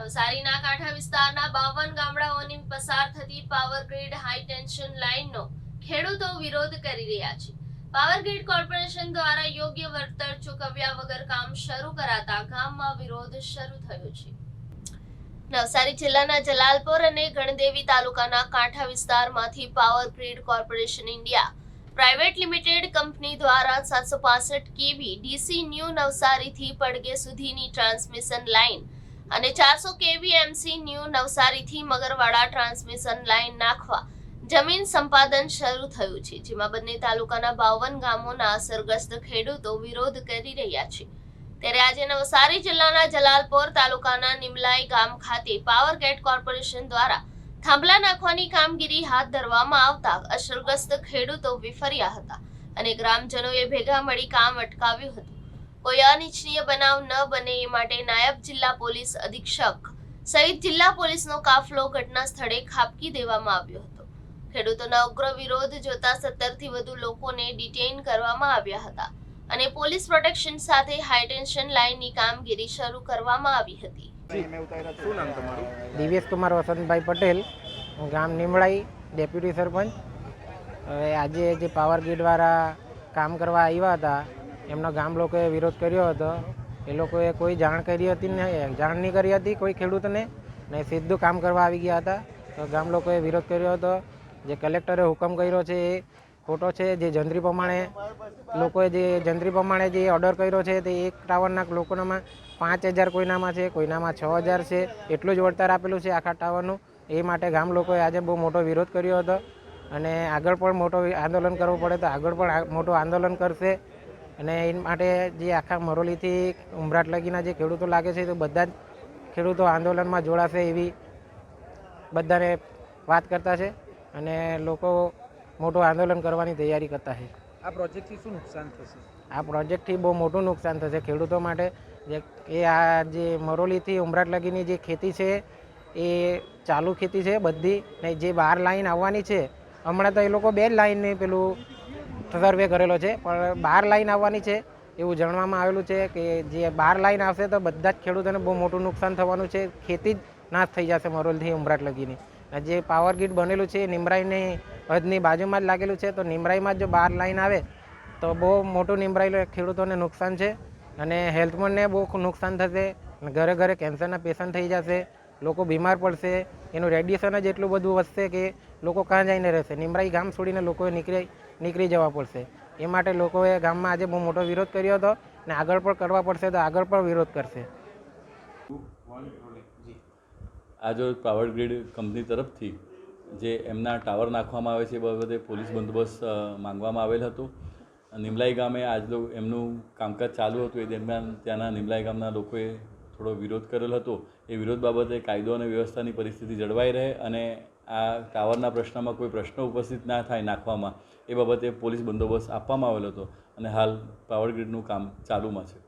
નવસારીના કાંઠા વિસ્તારના બાવન ગામડાઓની પસાર થતી પાવર હાઈ ટેન્શન લાઇનનો ખેડૂતો વિરોધ કરી રહ્યા છે. પાવર કોર્પોરેશન દ્વારા યોગ્ય વળતર ચૂકવ્યા વગર કામ શરૂ કરાતા ગામમાં વિરોધ શરૂ થયો છે. નવસારી જિલ્લાના જલાલપોર અને ગણદેવી તાલુકાના કાંઠા વિસ્તારમાંથી power grid corporation India private limited company દ્વારા સાતસો પાસઠ કેવી ડીસી ન્યૂ નવસારીથી પડગે સુધીની ટ્રાન્સમિશન લાઇન અને ચારસો કેવીએમસી ન્યૂ નવસારીથી મગરવાડા ટ્રાન્સમિશન લાઇન નાખવા જમીન સંપાદન શરૂ થયું છે, જેમાં બંને તાલુકાના બાવન ગામોના અસરગ્રસ્ત ખેડૂતો વિરોધ કરી રહ્યા છે. ત્યારે આજે નવસારી જિલ્લાના જલાલપોર તાલુકાના નિમલાઈ ગામ ખાતે પાવર ગેટ કોર્પોરેશન દ્વારા થાંભલા નાખવાની કામગીરી હાથ ધરવામાં આવતા અસરગ્રસ્ત ખેડૂતો વિફર્યા હતા અને ગ્રામજનોએ ભેગા મળી કામ અટકાવ્યું હતું. કોઈ અનિચ્છનીય બનાવ ન બને એ માટે નાયબ જિલ્લા પોલીસ અધિક્ષક સહિત જિલ્લા પોલીસનો કાફલો ઘટના સ્થળે ખાબકી દેવામાં આવ્યો હતો. ખેડૂતોના ઉગ્ર વિરોધ જોતા સત્તરથી વધુ લોકોને ડિટેઇન કરવામાં આવ્યા હતા અને પોલીસ પ્રોટેક્શન સાથે હાઈટેન્શન લાઇનની કામગીરી શરૂ કરવામાં આવી હતી. શું દિવ્યેશ કુમાર વસંતભાઈ પટેલ. હું ગામ નિમળાઈ ડેપ્યુટી સરપંચ. હવે આજે જે પાવર ગ્રીડવાળા કામ કરવા આવ્યા હતા એમનો ગામ લોકોએ વિરોધ કર્યો હતો. એ લોકોએ કોઈ જાણ કરી હતી નહીં, જાણ નહીં કરી હતી, કોઈ ખેડૂતને ને સીધું કામ કરવા આવી ગયા હતા. તો ગામ લોકોએ વિરોધ કર્યો હતો. જે કલેક્ટરે હુકમ કર્યો છે એ ખોટો છે. જે જંત્રી પ્રમાણે લોકોએ જે જંત્રી પ્રમાણે જે ઓર્ડર કર્યો છે તે એક ટાવરના લોકોનામાં પાંચ હજાર કોઈનામાં છે, કોઈનામાં છ હજાર છે. એટલું જ વળતર આપેલું છે આખા ટાવરનું. એ માટે ગામ લોકોએ આજે બહુ મોટો વિરોધ કર્યો હતો. અને આગળ પણ મોટો આંદોલન કરવું પડે તો આગળ પણ મોટું આંદોલન કરશે. અને એ માટે જે આખા મરોલીથી ઉમરાટ લગીના જે ખેડૂતો લાગે છે તો બધા જ ખેડૂતો આંદોલનમાં જોડાશે એવી બધાને વાત કરતા છે અને લોકો મોટું આંદોલન કરવાની તૈયારી કરતા છે. આ પ્રોજેક્ટથી શું નુકસાન થશે? આ પ્રોજેક્ટથી બહુ મોટું નુકસાન થશે ખેડૂતો માટે. જે એ આ જે મરોલીથી ઉમરાટ લગીની જે ખેતી છે એ ચાલુ ખેતી છે બધી ને જે બહાર લાઈન આવવાની છે હમણાં તો એ લોકો બે જ લાઈનને પેલું સર્વે કરેલો છે. પણ બાર લાઈન આવવાની છે. એવું જાણવામાં આવેલું છે કે જે બાર લાઈન આવશે તો બધા જ ખેડૂતોને બહુ મોટું નુકસાન થવાનું છે. ખેતી જ નાશ થઈ જશે મરોલથી ઉમરાટ લગીની. જે પાવર ગ્રીડ બનેલું છે નિમરાઈની હદની બાજુમાં જ લાગેલું છે. તો નિમરાઈમાં જ જો બાર લાઈન આવે તો બહુ મોટું નિમરાઈ ખેડૂતોને નુકસાન છે. અને હેલ્થમેનને બહુ નુકસાન થશે. ઘરે ઘરે કેન્સરના પેશન્ટ થઈ જશે. લોકો બીમાર પડશે, એનું રેડિયેશન જ એટલું બધું વધશે કે લોકો કાં જઈને રહેશે? નિમરાઈ ગામ છોડીને લોકોએ નીકળી નીકળી જવા પડશે. એ માટે લોકોએ ગામમાં આજે બહુ મોટો વિરોધ કર્યો હતો અને આગળ પણ કરવા પડશે તો આગળ પણ વિરોધ કરશે. આજો પાવર ગ્રીડ કંપની તરફથી જે એમના ટાવર નાખવામાં આવે છે, એ બાબતે પોલીસ બંદોબસ્ત માંગવામાં આવેલ હતો. નિમલાઈ ગામે આજ એમનું કામકાજ ચાલુ હતું, એ દરમિયાન ત્યાંના નિમલાઈ ગામના લોકોએ થોડો વિરોધ કરેલ હતો, એ વિરોધ બાબતે કાયદો અને વ્યવસ્થાની પરિસ્થિતિ જળવાઈ રહે અને આ ટાવરના પ્રશ્નમાં કોઈ પ્રશ્ન ઉપસ્થિત ના થાય નાખવામાં, એ બાબતે પોલીસ બંદોબસ્ત આપવામાં આવેલો હતો અને હાલ પાવર ગ્રીડનું કામ ચાલુમાં છે.